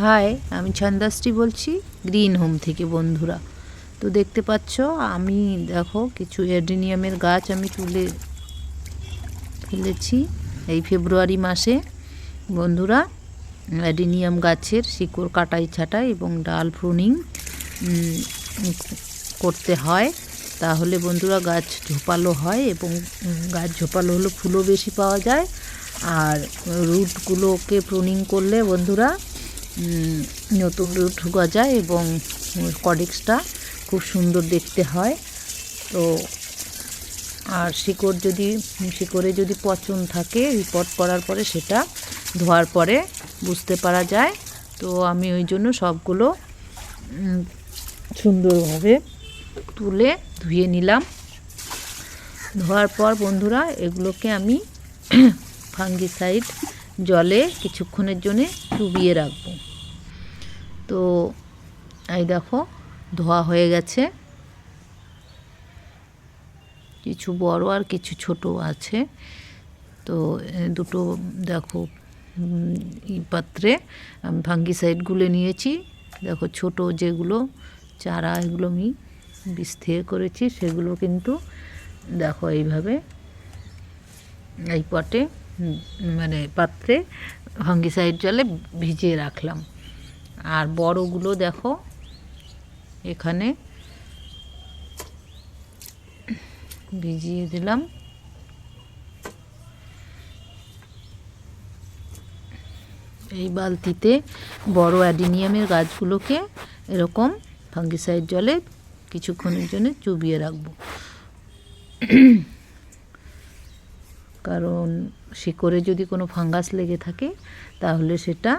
High আমি ছন্দাশ্রী বলছি, green home থেকে বন্ধুরা। তো দেখতে পাচ্ছ, আমি দেখো কিছু অ্যাডেনিয়ামের গাছ আমি তুলে ফেলেছি এই ফেব্রুয়ারি মাসে। বন্ধুরা, অ্যাডেনিয়াম গাছের শিকড় কাটাই ছাটাই এবং ডাল প্রুনিং করতে হয়। তাহলে বন্ধুরা, গাছ ঝোপালো হয় এবং গাছ ঝোপালো হলে ফুলও বেশি পাওয়া যায়। আর রুটগুলোকে প্রুনিং করলে বন্ধুরা নতুন রুট গজায় এবং কডেক্সটা খুব সুন্দর দেখতে হয়। তো আর শিকড় যদি, শিকড়ে যদি পচন থাকে রিপোর্ট করার পরে সেটা ধোয়ার পরে বুঝতে পারা যায়। তো আমি ওই জন্য সবগুলো সুন্দরভাবে তুলে ধুয়ে নিলাম। ধোয়ার পর বন্ধুরা, এগুলোকে আমি ফাঙ্গিসাইড জলে কিছুক্ষণের জন্যে ডুবিয়ে রাখব। তো এই দেখো, ধোয়া হয়ে গেছে। কিছু বড় আর কিছু ছোট আছে। তো দুটো দেখো পাত্রে আমি ফাঙ্গিসাইড গুলে নিয়েছি। দেখো, ছোট যেগুলো চারা, এগুলো আমি বীজ থেকে করেছি, সেগুলো কিন্তু দেখো এইভাবে এই পটে মানে পাত্রে ফাঙ্গিসাইড জলে ভিজিয়ে রাখলাম। আর বড়গুলো দেখো এখানে ভিজিয়ে দিলাম। এই বালতিতে বড় অ্যাডিনিয়ামের গাছগুলোকে এরকম ফাঙ্গিসাইড জলে কিছুক্ষণের জন্য চুবিয়ে রাখব। কারণ শিকড়ে যদি কোনো ফাঙ্গাস লেগে থাকে, তাহলে সেটা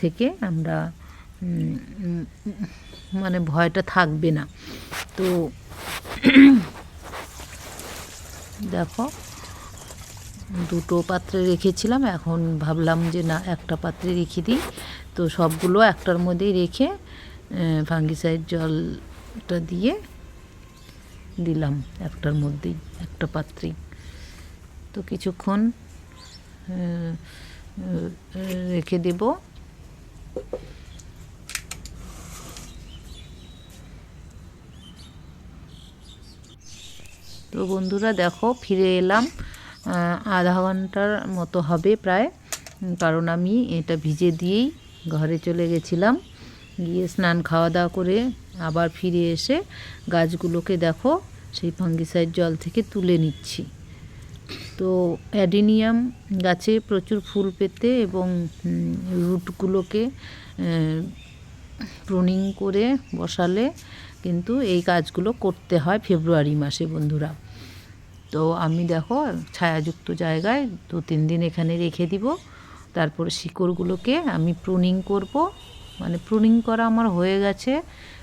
থেকে আমরা মানে ভয়টা থাকবে না। তো দেখো, দুটো পাত্রে রেখেছিলাম, এখন ভাবলাম যে না, একটা পাত্রে রেখে দিই। তো সবগুলো একটার মধ্যেই রেখে ফাঙ্গিসাইড জলটা দিয়ে দিলাম একটার মধ্যেই, একটা পাত্রেই। তো কিছুক্ষণ রেখে দেব। তো বন্ধুরা দেখো, ফিরে এলাম। আধা ঘণ্টার মতো হবে প্রায়, কারণ আমি এটা ভিজে দিয়েই ঘরে চলে গেছিলাম। গিয়ে স্নান খাওয়া দাওয়া করে আবার ফিরে এসে গাছগুলোকে দেখো, সেই ফাঙ্গিসাইড জল থেকে তুলে নিচ্ছি। তো অ্যাডিনিয়াম গাছে প্রচুর ফুল পেতে এবং রুটগুলোকে প্রুনিং করে বসালে কিন্তু এই কাজগুলো করতে হয় ফেব্রুয়ারি মাসে বন্ধুরা। তো আমি দেখো ছায়াযুক্ত জায়গায় দু, তিন দিন এখানে রেখে দিব। তারপর শিকড়গুলোকে আমি প্রুনিং করব। মানে প্রুনিং করা আমার হয়ে গেছে।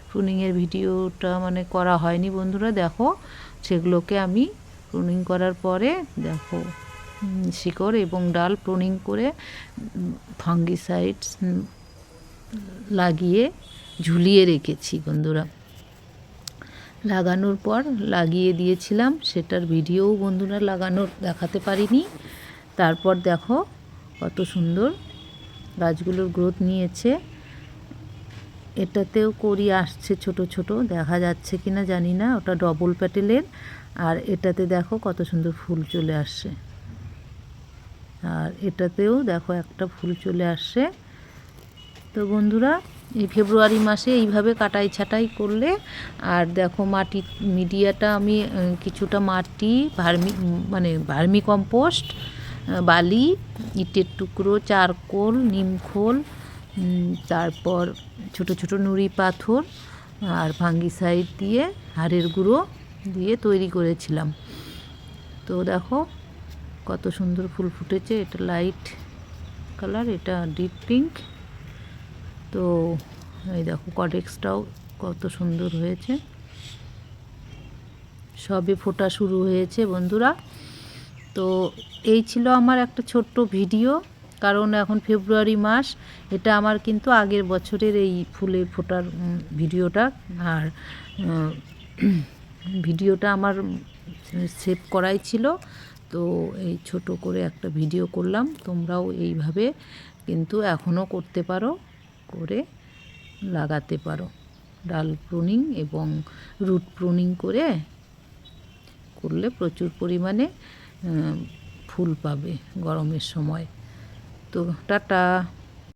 প্রুনিংয়ের ভিডিওটা মানে করা হয়নি বন্ধুরা, দেখো। সেগুলোকে আমি প্রুনিং করার পরে দেখো শিকড় এবং ডাল প্রুনিং করে ফাঙ্গিসাইডস লাগিয়ে ঝুলিয়ে রেখেছি বন্ধুরা। লাগানোর পর লাগিয়ে দিয়েছিলাম, সেটার ভিডিও বন্ধুরা লাগানোর দেখাতে পারিনি। তারপর দেখো কত সুন্দর গাছগুলোর গ্রোথ নিয়েছে। এটাতেও করি আসছে ছোট ছোট, দেখা যাচ্ছে কি না জানি না, ওটা ডবল প্যাটেলের আর এটাতে দেখো কত সুন্দর ফুল চলে আসছে। আর এটাতেও দেখো একটা ফুল চলে আসছে। তো বন্ধুরা এই ফেব্রুয়ারি মাসে এইভাবে কাটাই ছাটাই করলে, আর দেখো মাটি, মিডিয়াটা আমি কিছুটা মাটি, ভার্মি মানে ভার্মি কম্পোস্ট বালি, ইটের টুকরো, চারকোল নিমখোল তারপর ছোট ছোট নুড়ি পাথর, আর ফাঙ্গিসাইড দিয়ে হাড়ের গুঁড়ো দিয়ে তৈরি করেছিলাম। তো দেখো কত সুন্দর ফুল ফুটেছে, এটা লাইট কালার, এটা ডিপ পিঙ্ক। তো এই দেখো কডেক্সটাও কত সুন্দর হয়েছে। সবে ফোটা শুরু হয়েছে বন্ধুরা। তো এই ছিল আমার একটা ছোট্ট ভিডিও, কারণ এখন ফেব্রুয়ারি মাস, এটা আমার কিন্তু আগের বছরের এই ফুলে ফোটার ভিডিওটা। আর ভিডিওটা আমার সেভ করাই ছিল। তো এই ছোট করে একটা ভিডিও করলাম, তোমরাও এইভাবে কিন্তু এখনও করতে পারো। করে লাগাতে পারো। ডাল প্রুনিং এবং রুট প্রুনিং করে করলে প্রচুর পরিমাণে ফুল পাবে গরমের সময়। তো টাটা।